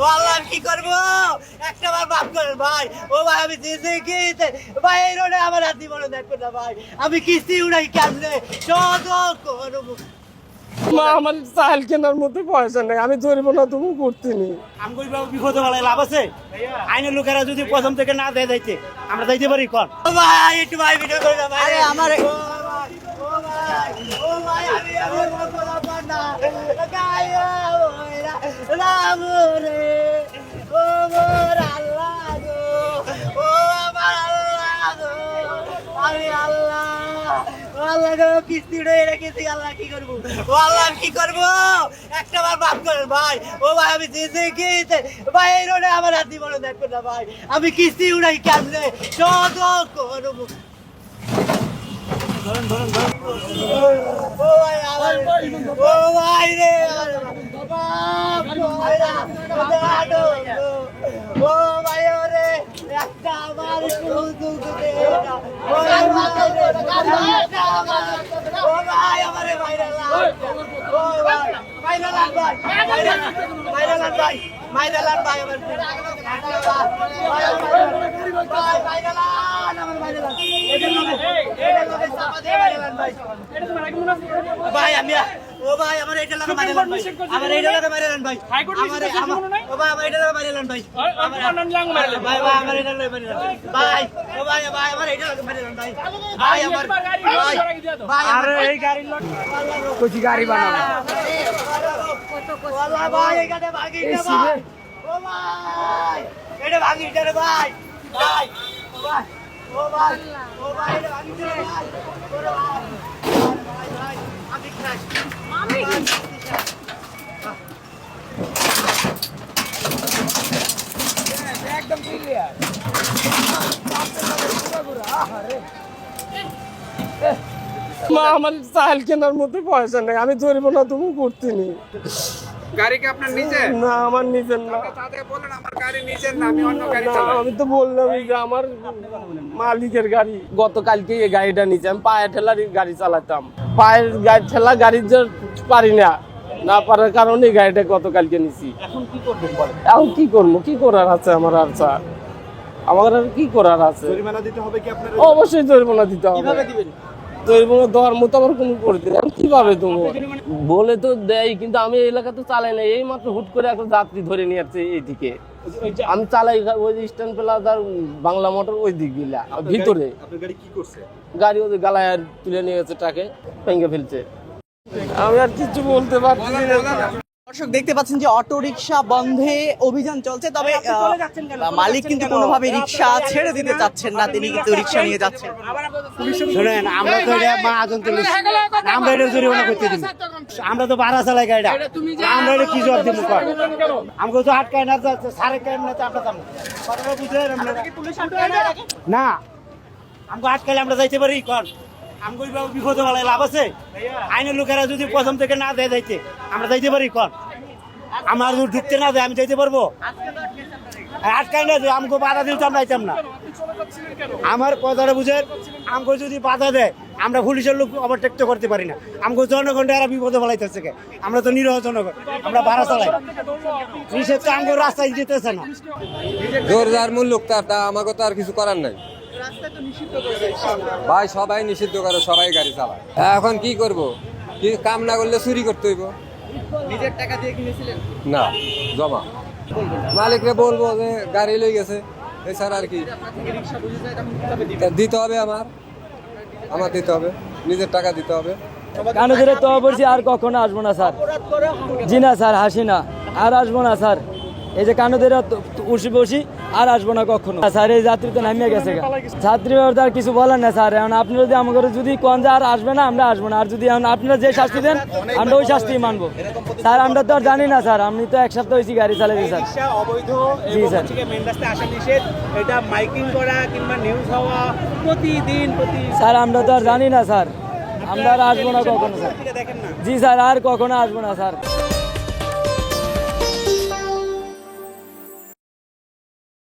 ও আল্লাহ আমি কি করব। একটা বার মাফ করেন ভাই। ও ভাই আমি দিয়েছি কি ভাই এই রোডে আমার হাতি বলে দেখো না ভাই। আমি কিস্তি উড়াই কেমনে? শত করব মা আমার চাল কেনার মধ্যে পয়সা নেই। আমি ধরবো না তুমি করতে নি আমগুই বাবু বিপদে বলে লাভ আছে? আইনের লোকেরা যদি প্রথম থেকে না দেয় যাইতে আমরা যাইতে পারি কর। ও ভাই একটু ভাই ভিডিও করে না ভাই। আরে আমার ও ভাই ও ভাই আমি পার না। গায়া ওরা রাম রে ও মোর আল্লাহ গো ও আমার আল্লাহ গো আমি আল্লাহ, ও আল্লাহ গো, কিস্তি উড়ে রেখেছি, আল্লাহ কি করব? ও আল্লাহ কি করব? একটা বার মাফ করেন ভাই, ও ভাই, আমি দিয়েছি কি ভাই, এই রোডে আমার হাতি বলে দেখো না ভাই, আমি কিস্তি উড়াই কেমনে? শত করব। ও ভাই আমার ও ভাই রে আমার বাপ ও ভাই রা, ওদের আটো, ও ভাই ওরে একটা আমার শুধু দে না। ও ভাই রে, একটা আমার- ও ভাই আমারে ভাইরাল ও ভাই ভাইরাল ভাই ভাইরাল ভাইরাল ভাই ভাইরাল ভাই আমার ভাই ভাই ভাইরাল আমার ভাইরাল এদের লগে এদের লগে চাপা দিয়ে ভাইরাল ভাই ভাই আমি ও ভাই আমার এটা লাগা মারে ভাই। আমার এটা লাগা মারে ভাই। আমার ভাই আমার এটা লাগা মারে ভাই। আমার- ভাই ভাই আমার এটা লাগা মারে ভাই ও ভাই ভাই আমার এটা লাগা মারে ভাই। ভাই আমার ভাই ভাই আরে এই গাড়ির লোক কচি গাড়ি বানাবো। ওয়াল্লাহ ভাই এই গাড়ি ভাগি না ভাই। ও ভাই এটা ভাগি রে ভাই। ভাই ও ভাই ও ভাই ও ভাই এটা ভাগি রে ভাই। ওরে ভাই ভাই ভাই আমি ক্রাশ আমি মা আমার চাল কেনার মধ্যে পয়সা নেই। আমি ধরবো না তুমি করতে নি গাড়ি কি আপনার নিজের? না আমার নিজের না। তাদের বলেন আমার গাড়ি নিজের না আমি অন্য গাড়ি চালাই। আমি তো বললামই যে আমার মালিকের গাড়ি। গতকালকে এই গাড়িটা আমি পায়ে ঠেলার গাড়ি চালাতাম। পায়ের গাড়ি ঠেলা গাড়ি যে পারি না না পারার কারণে এই গাড়িটা গতকালকে নিছি এখন কি করবেন এখন কি করব? কি করার আছে আমার আর স্যার আমার আর কি করার আছে? জরিমানা দিতে হবে কি আপনার অবশ্যই জরিমানা দিতে হবে। কীভাবে দিবেন? জরিমানা দেওয়ার মতো আমার কোনো নেই আমি কীভাবে দেবো? বলে তো দেয় কিন্তু আমি এলাকা তো চালাই না এই মাত্র হুট করে একটা যাত্রী ধরে নিয়ে আসছে এইদিকে। আমি চালাই ওই স্ট্যান্ড প্লাজার বাংলা মোটর ওই দিক গিলা ভিতরে। গাড়ি কি করছে? গাড়ি ওদের গালায় আর তুলে নিয়ে গেছে ট্রাকে ভেঙে ফেলছে। আমি আর কিছু বলতে পারছি না। দর্শক দেখতে পাচ্ছেন যে অটো রিক্সা বন্ধে অভিযান চলছে তবে মালিক কিন্তু কোনোভাবে রিক্সা ছেড়ে দিতে চাচ্ছেন না তিনি কিন্তু রিক্সা নিয়ে যাচ্ছেন। শুনেন আমরা তো মহাজন তুলি আমরা এটা জরিমানা করতে দিন আমরা তো ভাড়া চালাই গাড়িটা আমরা এটা কি জবাব দিব আমাকে তো আটকায় না যাচ্ছে সাড়ে কায় না আমরা যাব? না। আমাকে আটকাইলে আমরা যাইতে পারি কর আমাকে ওইভাবে বিপদে লাভ আছে? আইনের লোকেরা যদি প্রথম থেকে না দেয় যাইতে আমরা যাইতে পারি কর আমার যদি ঢুকতে না দেয়, আমি যাইতে পারব? আটকাই না যে আমাকে বাধা দিলে তো আমরা না। আমার কথাটা বুঝেন আমাকে যদি বাধা দেয়, আমরা পুলিশের লোক ওভারটেক তো করতে পারি না। আমাকে জনগণটা এরা বিপদে ফেলাইতেছে কে? আমরা তো নিরহ জনগণ, আমরা ভাড়া চালাই। পুলিশের তো আমাকে রাস্তায় যেতেছে না। জোর যার মূল লোক তার তা আমাকে তো আর কিছু করার নাই। ভাই, সবাই নিষিদ্ধ করে, সবাই গাড়ি চালায়। এখন কি করব? কি কাম না করলে চুরি করতে হইব? নিজের টাকা দিয়ে কিনেছিলেন? না জমা। মালিকরে বলব যে গাড়ি লই গেছে এছাড়া আর কি। দিতে হবে আমার। আমার দিতে হবে নিজের টাকা দিতে হবে। কানে ধরে তো বলছি আর কখনো আসব না স্যার। জি না স্যার হাসি না। আর আসব না স্যার। এই যে কানে ধরে তো- তো বসি। আর আসব না কখনো। স্যার এই যাত্রী তো নামিয়ে গেছে। ছাত্রী তো আর কিছু বলেন না স্যার। এখন আপনি যদি আমাকে যদি কোন যে আর আসবে না আমরা আসব না। আর যদি এখন আপনারা যে শাস্তি দেন আমরা ওই শাস্তি মানবো। স্যার আমরা তো আর জানি না স্যার। আমি তো এক সপ্তাহ হয়েছি গাড়ি চালাইছি স্যার। অবৈধ জি, স্যার। এটা মাইকিং করা কিংবা নিউজ হওয়া প্রতিদিন স্যার আমরা তো আর জানি না স্যার। আমরা আর আসব না কখনো স্যার। জি স্যার আর কখনো আসব না স্যার।